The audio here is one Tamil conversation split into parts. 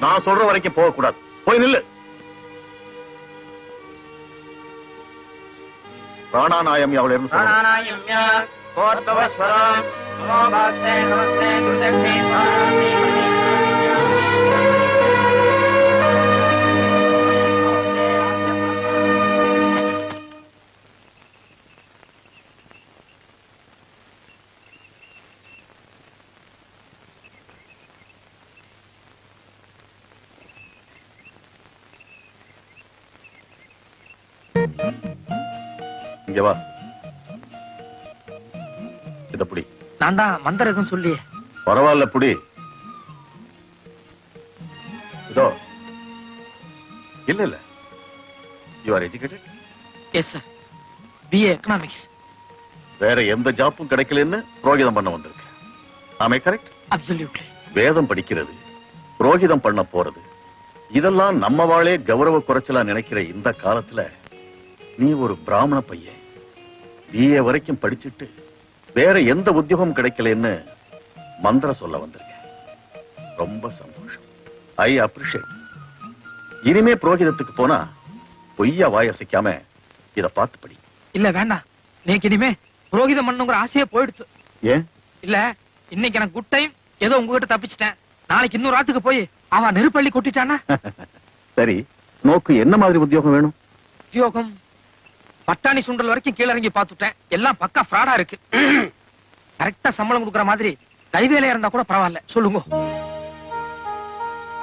நான் சொல்ற வரைக்கும் போகக்கூடாது. போய் நில்லு. பிராணாநாயம் அவள் இருந்து சொல்லணும். இங்க வா. இத புடி. நான் தான் மந்திரம் எதுவும் சொல்லி. பரவாயில்ல புடி. இதோ. இல்ல இல்ல you are educated yes sir BA economics வேற எந்த ஜாப்பும் கிடைக்கலன்னு புரோகிதம் பண்ண வந்திருக்கேன் ஆமே கரெக்ட் அப்சல்யூட்லி வேதம் படிக்கிறது புரோகிதம் பண்ண போறது இதெல்லாம் நம்ம வாளே கௌரவ குறைச்சலா நினைக்கிற இந்த காலத்துல நீ ஒரு பிராமண பையன். பிஏ வரைக்கும் படிச்சுட்டு வேற எந்த உத்தியோகம் கிடைக்கலன்னு மந்திரம் சொல்ல வந்திருக்கேன். ரொம்ப சந்தோஷம். ஐ அப்ரிஷியேட் இனிமே புரோகிதத்துக்கு போனா பொய்யா வாயசைக்காம இத பார்த்து படி. இல்ல வேண்டாம் நீக்கு இனிமே புரோகிதம் பண்ணுங்கிற ஆசையே போயிடுச்சு. ஏன்? இல்ல இன்னைக்கு எனக்கு குட் டைம் ஏதோ உங்ககிட்ட தப்பிச்சிட்டேன். நாளைக்கு இன்னொரு ராத்துக்கு போய் அவன் நெருப்பள்ளி கொட்டிட்டானா? சரி நோக்கு என்ன மாதிரி உத்தியோகம் வேணும்? உத்தியோகம் பட்டாணி சுண்டல் வரைக்கும் கீழ இறங்கி பார்த்துட்டேன். எல்லாம் பக்கா ஃப்ராடா இருக்கு. கரெக்டா சம்பளம் கொடுக்குற மாதிரி கைவேலையா இருந்தா கூட பரவாயில்ல. சொல்லுங்க.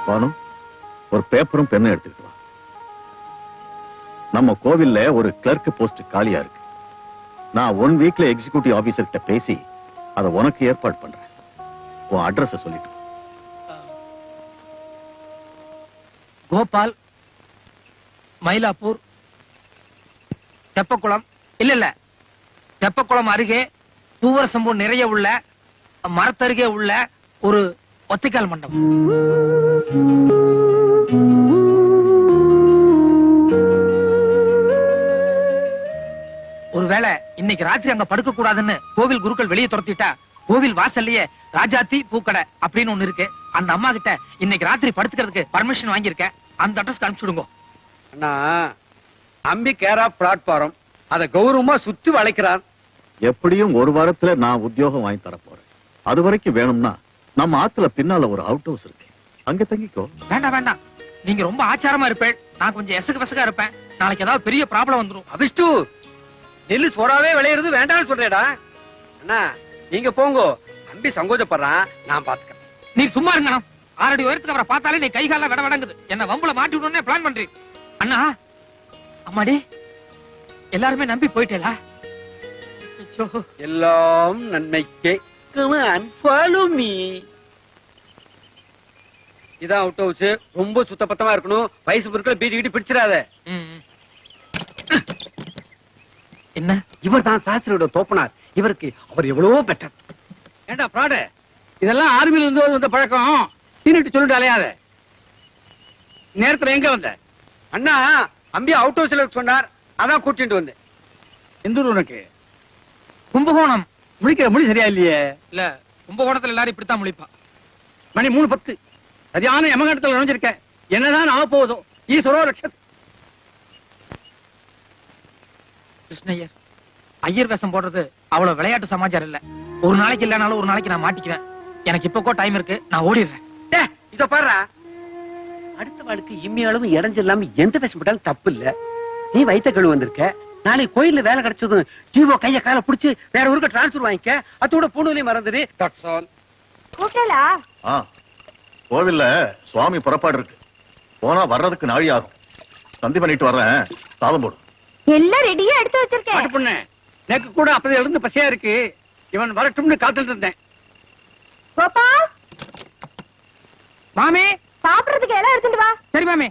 பானு ஒரு பேப்பரும் பெண்ணும் எடுத்துக்கிட்டு வா. நம்ம கோவில்ல ஒரு கிளர்க் போஸ்ட் காலியா இருக்கு. நான் ஒன் வீக்ல எக்ஸிகியூட்டிவ் ஆபீசர் கிட்ட பேசி அதை உனக்கு ஏற்பாடு பண்றேன். உன் அட்ரஸ் சொல்லிட்டு கோபால் மயிலாப்பூர் தெப்பக்குளம். இல்ல இல்ல. தெப்பக்குளம் அருகே பூவரசம்பூ நிறைய உள்ள மரத்தருகே உள்ள ஒரு ஒத்திக்கால் மண்டபம். ஒருவேளை இன்னைக்கு ராத்திரி அங்க படுக்க கூடாதுன்னு கோவில் குருக்கள் வெளியே துரத்திட்டா கோவில் வாசல்லையே ராஜாத்தி பூக்கடை அப்படின்னு ஒண்ணு இருக்கு. அந்த அம்மா கிட்ட இன்னைக்கு ராத்திரி படுத்துக்கிறதுக்கு பர்மிஷன் வாங்கியிருக்கேன் அந்த அட்ரஸ் அனுப்பிச்சுடுங்க. அண்ணா அம்பி கேரா பிளாட்பாரம் அத கௌரவமா சுத்தி வளைக்கிறார். எப்படியும் ஒரு வாரத்துல நான் உத்தியோகம் வாங்கி தர போறேன். அது வரைக்கும் வேணும்னா நம்ம ஆத்துல பின்னால ஒரு அவுட் ஹவுஸ் இருக்கு. அங்க தங்கிக்கோ. வேண்டாம் வேண்டாம். நீங்க ரொம்ப ஆச்சாரமா இருப்பேன். நான் கொஞ்சம் எசகு பெசகா இருப்பேன். நாளைக்கு ஏதாவது பெரிய ப்ராப்ளம் வந்துரும். அபிஷ்டு நெல்லு சோடாவே விளையிறது வேண்டாம்னு சொல்றேடா. அண்ணா நீங்க போங்க. அம்பி சங்கோஜப்படுறான். நான் பாத்துக்கிறேன். நீ சும்மா இருங்க ஆறடி உயரத்துக்கு அவரை பார்த்தாலே நீ கை கால விட விடங்குது என்ன வம்புல மாட்டி விடணும்னே பிளான் பண்றீங்க அண்ணா அம்மாடி எல்லாருமே நம்பி போயிட்டேலா எல்லாம் நன்மைக்கே. ஃபாலோ மீ இதான் அவுட் ஹவுஸ். ரொம்ப சுத்தபத்தமா இருக்கணும். வயசு பொருட்கள் பீடி கீடி பிடிச்சிடாத. என்ன? இவர் தான் சாஸ்திரியோட தோப்பனார். இவருக்கு அவர் எவ்வளவோ பெட்டர் ஏண்டா பிராடு இதெல்லாம் ஆர்மியில இருந்து வந்த பழக்கம். தீனிட்டு சொல்லிட்டு அலையாத. நேரத்துல எங்க வந்த? அண்ணா அம்பி அவுட் ஹவுஸ்ல சொன்னார். அதான் கூட்டிட்டு வந்தேன் எந்த ஊர் உனக்கு? கும்பகோணம். முழிக்கிற மொழி சரியா இல்லையே? இல்ல கும்பகோணத்துல எல்லாரும் இப்படித்தான் முழிப்பா. மணி மூணு பத்து. சரியான யமகண்டத்துல நுழைஞ்சிருக்க. என்னதான் ஆக போகுதோ ஈஸ்வரோ ரட்சத் கிருஷ்ணய்யர் ஐயர் வேஷம் போடுறது அவ்வளவு விளையாட்டு சமாச்சாரம் இல்ல. ஒரு நாளைக்கு இல்லனாலும் ஒரு நாளைக்கு நான் மாட்டிக்குவேன். எனக்கு இப்போக்கோ டைம் இருக்கு நான் ஓடிடுறேன். இதோ பாரு அடுத்த வாழ்க்கை இம்மி அளவு இடைஞ்சல் இல்லாம எந்த போட்டாலும் தப்பு இல்ல நீ வைத்த கழு வந்திருக்க. நாளைக்கு கோயில்ல வேலை கிடைச்சதும் ஜீவோ கைய கால புடிச்சு வேற ஊருக்கு டிரான்ஸ்பர் வாங்கிக்க. அதோட பொண்ணுலயும் மறந்துடு. தட்ஸ் ஆல் கூப்பிட்டலா ஆ. கோவில்ல சுவாமி புறப்பாடு இருக்கு. போனா வர்றதுக்கு நாழி ஆகும் சந்தி பண்ணிட்டு வர்றேன். சாதம் போடு. எல்லாம் ரெடியா எடுத்து வச்சிருக்கேன். பொண்ணு எனக்கு கூட அப்பதான் எழுந்து பசியா இருக்கு. இவன் வரட்டும்னு காத்துட்டு இருந்தேன். கோபால்? மாமி? சாப்பிடுறதுக்கு எல்லாம் எடுத்துட்டு வா. சரி மாமி.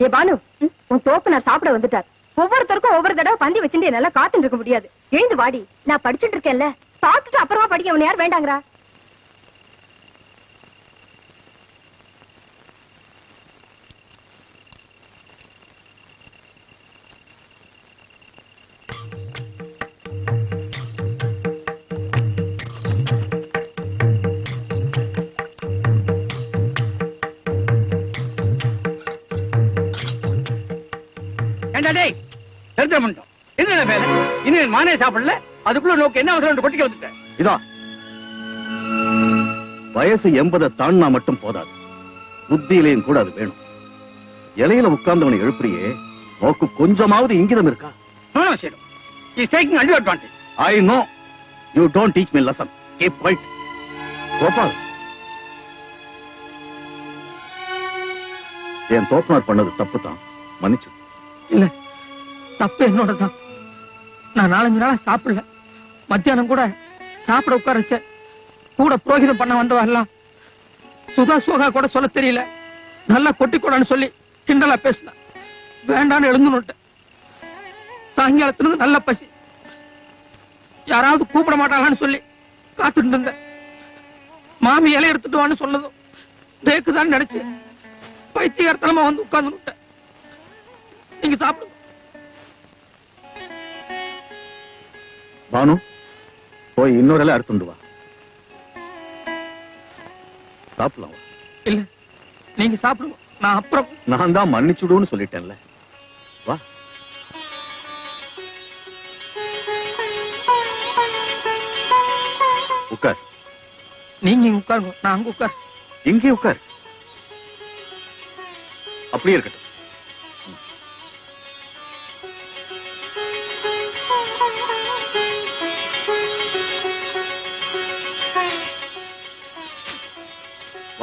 ஏ பானு உன் தோப்பனார் சாப்பிட வந்துட்டார். ஒவ்வொருத்தருக்கும் ஒவ்வொரு தடவை பந்தி வச்சுட்டு என்னால காத்துட்டு இருக்க முடியாது. எழுந்து வாடி. நான் படிச்சுட்டு இருக்கேன்ல. சாப்பிட்டுட்டு அப்புறமா படிக்க அவன் யார் வேண்டாங்கிறா? ஏண்டா டேய். தெரிஞ்ச பண்ணிட்டோம் என்ன பேரு இன்னும் மானே சாப்பிடல? அதுக்குள்ள நோக்கு என்ன அவசரம் கொட்டிக்க வந்துட்டேன். இதா. வயசு எண்பதை தாண்டினா மட்டும் போதாது. புத்தியிலையும் கூட அது வேணும். இலையில உட்கார்ந்தவனை எழுப்புறியே. நோக்கு கொஞ்சமாவது இங்கிதம் இருக்கா? நோ செய்யும் is taking under advantage I know you don't teach me lesson keep quiet Gopal. என் தோப்பனார் பண்ணது தப்பு தான் மன்னிச்சு இல்ல தப்பு என்னோட தான் நான் நாலஞ்சு நாளா சாப்பிடல. மத்தியானம் கூட சாப்பிட உட்கார கூட புரோகிதம் பண்ண வந்தவரெல்லாம் சுதா சுகா கூட சொல்ல தெரியல. நல்லா கொட்டி கூடான்னு சொல்லி கிண்டலா பேசின. வேண்டான்னு எழுந்துனுட்டேன் சாயங்காலத்திலிருந்து நல்ல பசி. யாராவது கூப்பிட மாட்டாங்கன்னு சொல்லி காத்துட்டு இருந்தேன். மாமி இலை எடுத்துட்டு வான்னு சொன்னதும் பேக்குதான் நினைச்சு பைத்தியகாரத்தனமா வந்து உட்கார்ந்து நீங்க சாப்பிடுங்க பானு போய் இன்னொரு இலை அறுத்துண்டு வா. சாப்பிடலாம். இல்ல நீங்க சாப்பிடுங்க. நான் அப்புறம் நான் தான் மன்னிச்சுடுன்னு சொல்லிட்டேன்ல. வா. உட்கார். நீங்க உட்காருங்க. நான் அங்க உட்கார். இங்கே உட்கார். அப்படியே இருக்கட்டும்.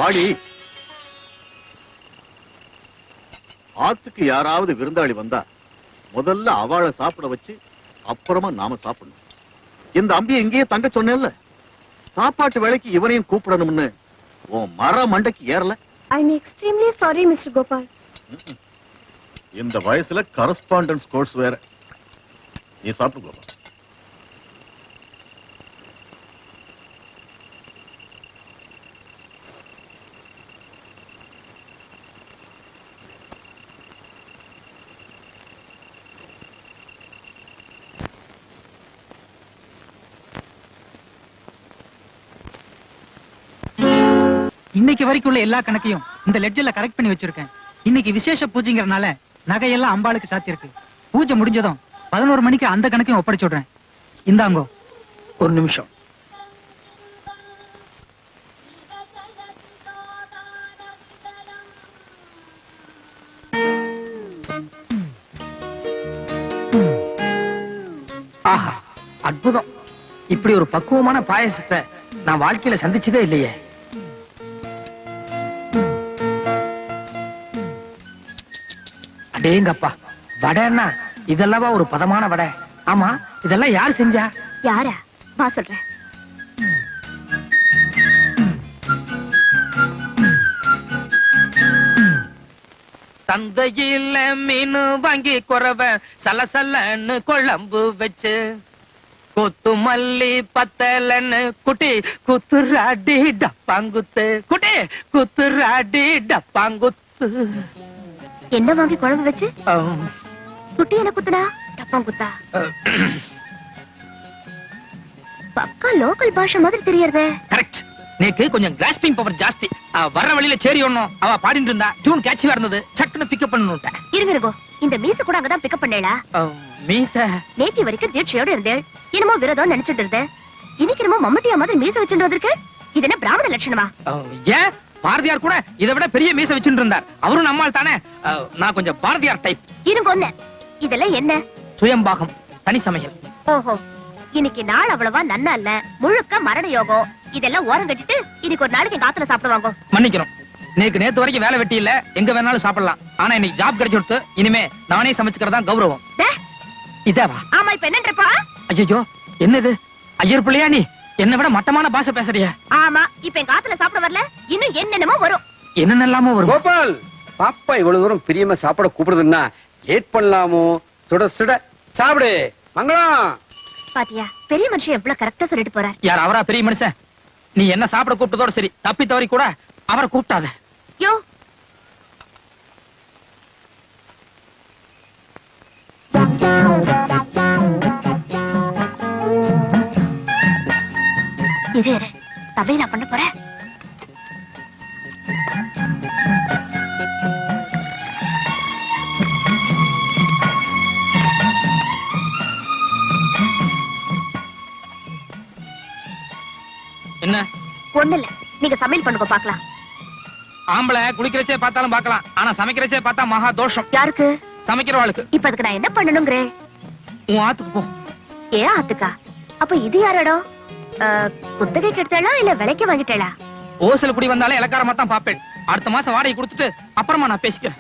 வாடி. ஆத்துக்கு யாராவது விருந்தாளி வந்தா முதல்ல அவளை சாப்பிட வச்சு அப்புறமா நாம சாப்பிடணும். இந்த அம்பியை இங்கேயே தங்க சொன்னேன்ல. சாப்பாட்டு வேலைக்கு இவனையும் கூப்பிடணும்னு உன் மர மண்டைக்கு ஏறல. I am extremely sorry mister Gopal இந்த வயசுல கரஸ்பாண்டன்ஸ் கோர்ஸ் வேற. நீ சாப்பிட்டு கோபா இன்னைக்கு வரைக்கும் உள்ள எல்லா கணக்கையும் இந்த லெட்ஜர்ல கரெக்ட் பண்ணி வச்சிருக்கேன். இன்னைக்கு விசேஷ பூஜைங்கிறனால நகையெல்லாம் அம்பாளுக்கு சாத்தியிருக்கு. பூஜை முடிஞ்சதும் பதினோரு மணிக்கு அந்த கணக்கையும் ஒப்படைச்சு விடுறேன். இந்தாங்கோ. ஒரு நிமிஷம். ஆஹா அற்புதம். இப்படி ஒரு பக்குவமான பாயசத்தை நான் வாழ்க்கையில சந்திச்சதே இல்லையே. அடேங்கப்பா வடைன்னா இதெல்லாம் ஒரு பதமான வடை. ஆமா இதெல்லாம் யார் செஞ்சா? யாரா? வா சொல்றேன். சந்தையில மீன் வாங்கி குறவ சலசலன்னு குழம்பு வச்சு. கொத்து மல்லி பத்தலன்னு குட்டி குத்துராடி டப்பாங்குத்து. குட்டி குத்துராடி டப்பாங்குத்து. என்ன வாங்கி குழம்பு வச்சு? குட்டி என்ன குத்துனா? டப்பம் குத்தா. பக்கா லோக்கல் பாஷை மாதிரி தெரியறதே. கரெக்ட். நேக்கு கொஞ்சம் கிராஸ்பிங் பவர் ஜாஸ்தி. வர்ற வழியில சேரி ஒண்ணும். அவ பாடிட்டு இருந்தா டியூன் கேட்சியா இருந்தது. சட்டுன்னு பிக்கப் பண்ணணுட்டேன் இருங்க இருங்கோ. இந்த மீச கூட அங்கதான் பிக்கப் பண்ணேளா? மீச. நேத்தி வரைக்கும் தீட்சையோட இருந்தேன் என்னமோ விரதம் நினைச்சிட்டு இருந்தேன். இன்னைக்கு என்னமோ மம்மட்டியா மாதிரி மீச வச்சுட்டு வந்திருக்கேன் இது என்ன பிராமண லட்சணமா? ஏன்? பாரதியார் கூட இதை விட பெரிய மீச வச்சுட்டு இருந்தார். அவரும் நம்மால் தானே நான் கொஞ்சம் பாரதியார் டைப் இருங்க ஒண்ணு. இதெல்லாம் என்ன? சுயம்பாகம் தனி சமையல். ஓஹோ. இன்னைக்கு நாள் அவ்வளவா நன்னா இல்ல. முழுக்க மரண யோகம். இதெல்லாம் ஓரம் கட்டிட்டு இன்னைக்கு ஒரு நாளைக்கு எங்க ஆத்துல சாப்பிடுவாங்க மன்னிக்கிறோம் நேக்கு நேத்து வரைக்கும் வேலை வெட்டி இல்ல. எங்க வேணாலும் சாப்பிடலாம். ஆனா இன்னைக்கு ஜாப் கிடைச்சு கொடுத்து இனிமே நானே சமைச்சுக்கிறதா கௌரவம். இதேவா? ஆமா இப்ப என்னன்றப்பா? ஐயோ என்னது? ஐயர் பிள்ளையா நீ? என்னை விட மட்டமான பாஷை பேசுறிய? ஆமா இப்ப எங்க ஆத்துல சாப்பிட வரல? இன்னும் என்னென்னமோ வரும். என்னென்னலாமோ வரும். கோபால் பாப்பா இவ்வளவு தூரம் பிரியமா சாப்பிட கூப்பிடுதுன்னா லேட் பண்ணலாமோ? சுட சுட சாப்பிடு. மங்களம் பாத்தியா பெரிய மனுஷன் எவ்வளவு கரெக்டா சொல்லிட்டு போறார். யார் அவரா பெரிய மனுஷன்? நீ என்ன சாப்பிட கூப்பிட்டதோட சரி தப்பி தவறி கூட அவரை கூப்பிட்டாத. யோ இரு இரு சபையை பண்ண போறேன் என்ன? ஒண்ணு இல்ல நீங்க சமையல் பண்ணுங்க பாக்கலாம் ஆம்பளை குளிக்கிறச்சே பார்த்தாலும் பார்க்கலாம். ஆனா சமைக்கிறச்சே பார்த்தா மகா தோஷம். யாருக்கு? சமைக்கிறவாளுக்கு இப்ப அதுக்கு நான் என்ன பண்ணணுங்கிறேன் உன் ஆத்துக்கு போ. ஆத்துக்கா? அப்ப இது யார் அஹ், குத்தகை கெடுத்தாளா இல்ல விலைக்கு வாங்கிட்டாளா? ஓசல் குடி வந்தாலே இலக்காரமா தான் பாப்பேன் அடுத்த மாசம் வாடகை கொடுத்துட்டு அப்புறமா நான் பேசிக்கிறேன்.